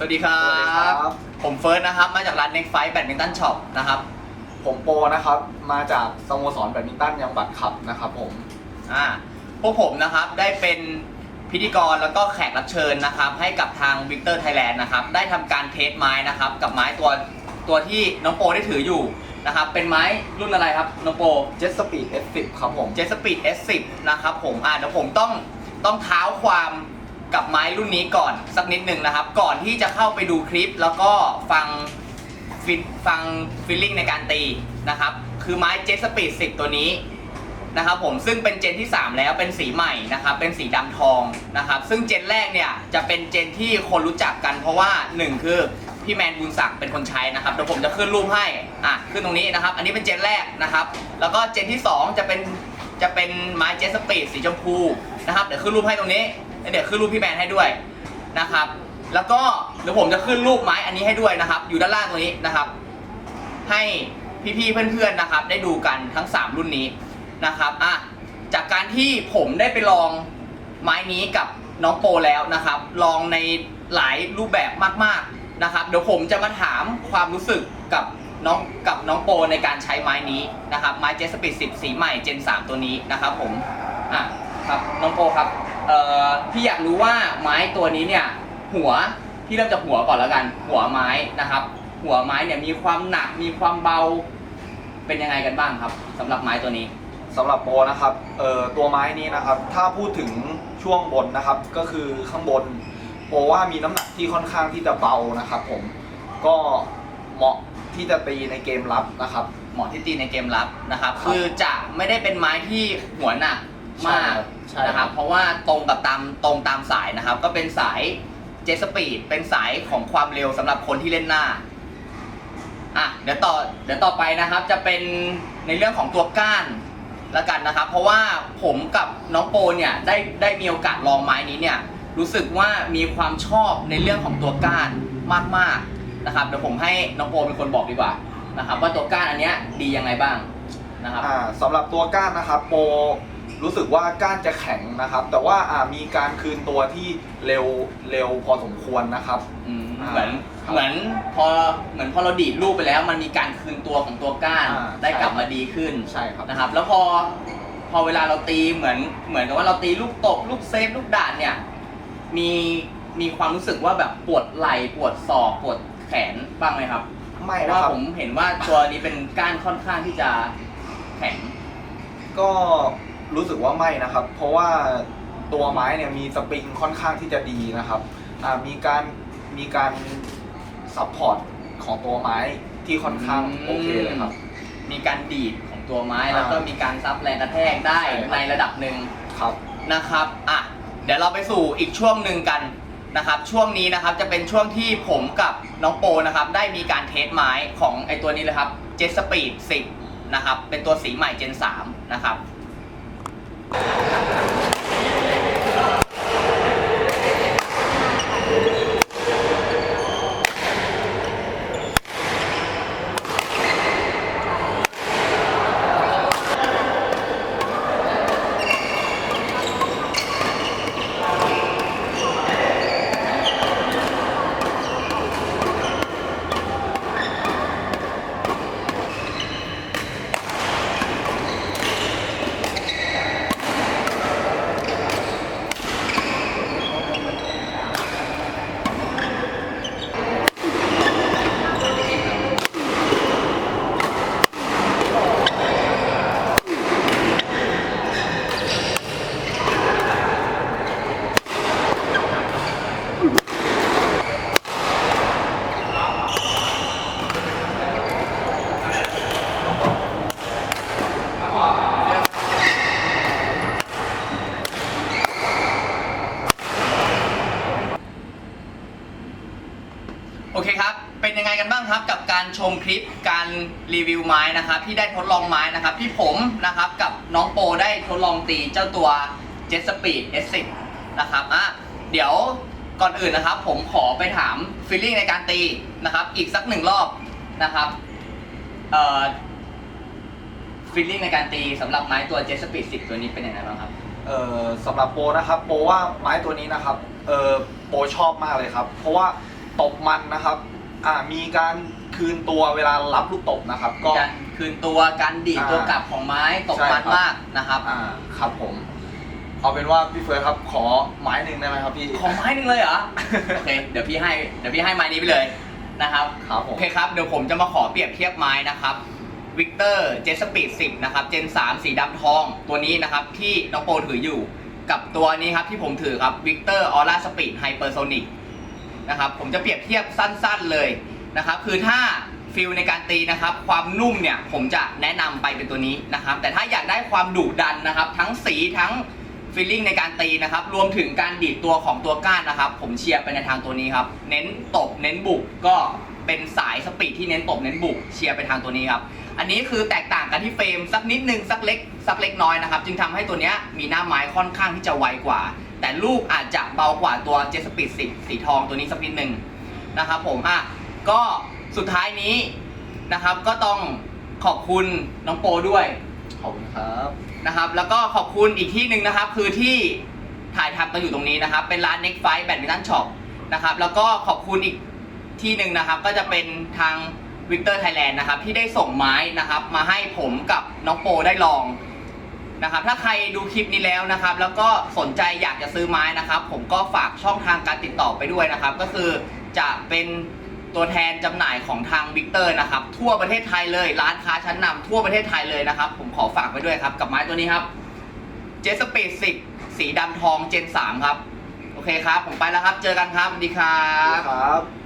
สวัสดีครับสวัสดีครับผมเฟิร์สนะครับ มาจากร้าน Next Fight Badminton Shop นะครับ ผมโปนะครับ มาจากสโมสรแบดมินตันยังบัตรขับนะครับผม อ่า พวกผมนะครับได้เป็นพิธีกรแล้วก็แขกรับเชิญนะครับ ให้กับทาง Victor Thailand นะครับ ได้ทำการเทสไม้นะครับ กับไม้ตัวตัวที่น้องโปได้ถืออยู่นะครับ เป็นไม้รุ่นอะไรครับ น้องโป Jet Speed S10 ครับผม Jet Speed S10 นะครับผมอ่าเดี๋ยวผมต้องต้องเท้าความ กับไม้รุ่นนี้ก่อนสักนิดหนึ่งนะครับ ก่อนที่จะเข้าไปดูคลิปแล้วก็ฟังฟินฟังฟีลลิ่งในการตีนะครับ คือไม้ Jet Speed 10 ตัวนี้นะครับผมซึ่งเป็นเจนที่ 3 แล้วเป็นสีใหม่นะครับ เป็นสีดำทองนะครับ ซึ่งเจนแรกเนี่ยจะเป็นเจนที่คนรู้จักกัน เพราะว่า 1 คือพี่แมนบุญศักดิ์เป็นคนใช้นะครับเดี๋ยวผมจะขึ้นรูปให้อะขึ้นตรงนี้นะครับ อันนี้เป็นเจนแรกนะครับ แล้วก็เจนที่ 2 จะเป็นจะเป็นไม้เจสปีดสีชมพูนะครับเดี๋ยวขึ้นรูปให้ตรงนี้ เดี๋ยวขึ้นรูปพี่แมนให้ด้วยนะครับ แล้วก็เดี๋ยวผมจะขึ้นรูปไม้อันนี้ให้ด้วยนะครับ อยู่ด้านล่างตรงนี้นะครับ ให้พี่ๆเพื่อนๆนะครับ ได้ดูกันทั้ง 3 รุ่นนี้นะครับอะจากการที่ผมได้ไปลองไม้นี้กับน้องโปแล้วนะครับ ลองในหลายรูปแบบมากๆนะครับ เดี๋ยวผมจะมาถามความรู้สึกกับน้องกับน้องโปในการใช้ไม้นี้นะครับ ไม้เจสปีด10สีใหม่เจน 3 ตัวนี้นะครับผมอะครับน้องโปครับ เอ่อพี่อยากรู้ว่าไม้ตัวนี้เนี่ยหัวพี่เริ่มจากหัวก่อนแล้วกัน หัวไม้นะครับ หัวไม้เนี่ยมีความหนักมีความเบาเป็นยังไงกันบ้างครับสำหรับไม้ตัวนี้ สำหรับโปนะครับเอ่อตัวไม้นี้นะครับ ถ้าพูดถึงช่วงบนนะครับ ก็คือข้างบนโปว่ามีน้ำหนักที่ค่อนข้างที่จะเบานะครับผม ก็เหมาะที่จะตีในเกมรับนะครับ เหมาะที่ตีในเกมรับนะครับครับคือจะไม่ได้เป็นไม้ที่หัวหนัก มากใช่ครับนะครับ เพราะว่าตรงกับตามตรงตามสายนะครับ ก็เป็นสายเจสปีดเป็นสายของความเร็วสำหรับคนที่เล่นหน้าอะเดี๋ยวต่อเดี๋ยวต่อไปนะครับ จะเป็นในเรื่องของตัวก้านละกันนะครับ เพราะว่าผมกับน้องโปเนี่ยได้ได้มีโอกาสลองไม้นี้เนี่ย รู้สึกว่ามีความชอบในเรื่องของตัวก้านมากๆนะครับเดี๋ยวผมให้น้องโปเป็นคนบอกดีกว่านะครับ ว่าตัวก้านอันเนี้ยดียังไงบ้างนะครับ อ่าสำหรับตัวก้านนะครับโป รู้สึกว่าก้านจะแข็งนะครับ แต่ว่าอ่ามีการคืนตัวที่เร็วเร็วพอสมควรนะครับ อืมอ่าเหมือนครับเหมือนพอเหมือนพอเราดีดลูกไปแล้วมันมีการคืนตัวของตัวก้านอ่าได้กลับใช่มาดีขึ้นใช่ครับ นะครับ แล้วพอพอเวลาเราตีเหมือนเหมือนกับว่าเราตีลูกตบลูกเซฟลูกด่านเนี่ยมีมีความรู้สึกว่าแบบปวดไหล่ปวดศอกปวดแขนบ้างไหมครับไม่เพราะนะว่าครับ ผมเห็นว่าตัวนี้เป็นก้านค่อนข้างที่จะแข็ง ก็ รู้สึกว่าไม่นะครับ เพราะว่าตัวไม้เนี่ยมีสปริงค่อนข้างที่จะดีนะครับอ่ามีการมีการซัพพอร์ตของตัวไม้ที่ค่อนข้างอืมโอเคเลยครับ มีการดีดของตัวไม้อ่าแล้วก็มีการซับแรงกระแทกได้ใช่ครับในระดับหนึ่งครับนะครับอะเดี๋ยวเราไปสู่อีกช่วงหนึ่งกันนะครับ ช่วงนี้นะครับจะเป็นช่วงที่ผมกับน้องโปนะครับ ได้มีการเทสไม้ของไอตัวนี้เลยครับ Jet Speed 10นะครับ เป็นตัวสีใหม่ Gen 3นะครับ อเคครับ เป็นยังไงกันบ้างครับกับการชมคลิปการรีวิวไม้นะครับที่ได้ทดลองไม้นะครับที่ผมนะครับกับน้องโปได้ทดลองตีเจ้าตัว Jet Speed S10 นะครับอะเดี๋ยวก่อนอื่นนะครับ ผมขอไปถามฟีลลิ่งในการตีนะครับ อีกสักหนึ่งรอบนะครับเอ่อฟีลลิ่งในการตีสำหรับไม้ตัว Jet Speed 10ตัวนี้เป็นยังไงบ้างครับ เอ่อสำหรับโปนะครับโปว่าไม้ตัวนี้นะครับเออโปชอบมากเลยครับ เพราะว่า ตบมันนะครับอ่ามีการคืนตัวเวลารับลูกตบนะครับ ก็ การคืนตัวการดีดอ่าตัวกลับของไม้ตกใช่มันครับมากนะครับ อ่าครับผม เอาเป็นว่าพี่เฟิร์สครับขอไม้หนึ่งได้ไหมครับพี่ ของไม้หนึ่งเลยเหรอ โอเคเดี๋ยวพี่ให้เดี๋ยวพี่ให้ไม้นี้ไปเลยนะครับครับผม โอเคครับเดี๋ยวผมจะมาขอเปรียบเทียบไม้นะครับวิกเตอร์เจสปีด10นะครับเจน3สีดำทองตัวนี้นะครับที่น้องโปถืออยู่ กับตัวนี้ครับที่ผมถือครับวิกเตอร์ออร่าสปีดไฮเปอร์โซนิก นะครับผมจะเปรียบเทียบสั้นๆเลยนะครับคือถ้าฟิลในการตีนะครับความนุ่มเนี่ยผมจะแนะนำไปเป็นตัวนี้นะครับแต่ถ้าอยากได้ความดุดันนะครับ ทั้งสีทั้งฟีลลิ่งในการตีนะครับรวมถึงการดีดตัวของตัวก้านนะครับ ผมเชียร์ไปในทางตัวนี้ครับเน้นตบเน้นบุกก็เป็นสายสปีดที่เน้นตบเน้นบุกเชียร์ไปทางตัวนี้ครับอันนี้คือแตกต่างกันที่เฟรมสักนิดนึงสักเล็กสักเล็กน้อยนะครับจึงทำให้ตัวนี้มีหน้าไม้ค่อนข้างที่จะไวกว่า แต่ลูกอาจจะเบากว่าตัวเจสปีดสิสีทองตัวนี้สักนิดนึงนะครับผมอะก็สุดท้ายนี้นะครับ ก็ต้องขอบคุณน้องโปด้วยขอบคุณครับนะครับ แล้วก็ขอบคุณอีกที่หนึ่งนะครับ คือที่ถ่ายทำกันอยู่ตรงนี้นะครับ เป็นร้าน Next Fight Badminton Shop นะครับ แล้วก็ขอบคุณอีกที่หนึ่งนะครับ ก็จะเป็นทาง Victor Thailand นะครับ ที่ได้ส่งไม้นะครับ มาให้ผมกับน้องโปได้ลอง นะครับถ้าใครดูคลิปนี้แล้วนะครับ แล้วก็สนใจอยากจะซื้อไม้นะครับ ผมก็ฝากช่องทางการติดต่อไปด้วยนะครับ ก็คือจะเป็นตัวแทนจำหน่ายของทางวิกเตอร์นะครับ ทั่วประเทศไทยเลย ร้านค้าชั้นนำทั่วประเทศไทยเลยนะครับ ผมขอฝากไปด้วยครับ กับไม้ตัวนี้ครับเจสปีด10สีดำทองเจน3ครับ โอเคครับ ผมไปแล้วครับ เจอกันครับสวัสดีครับ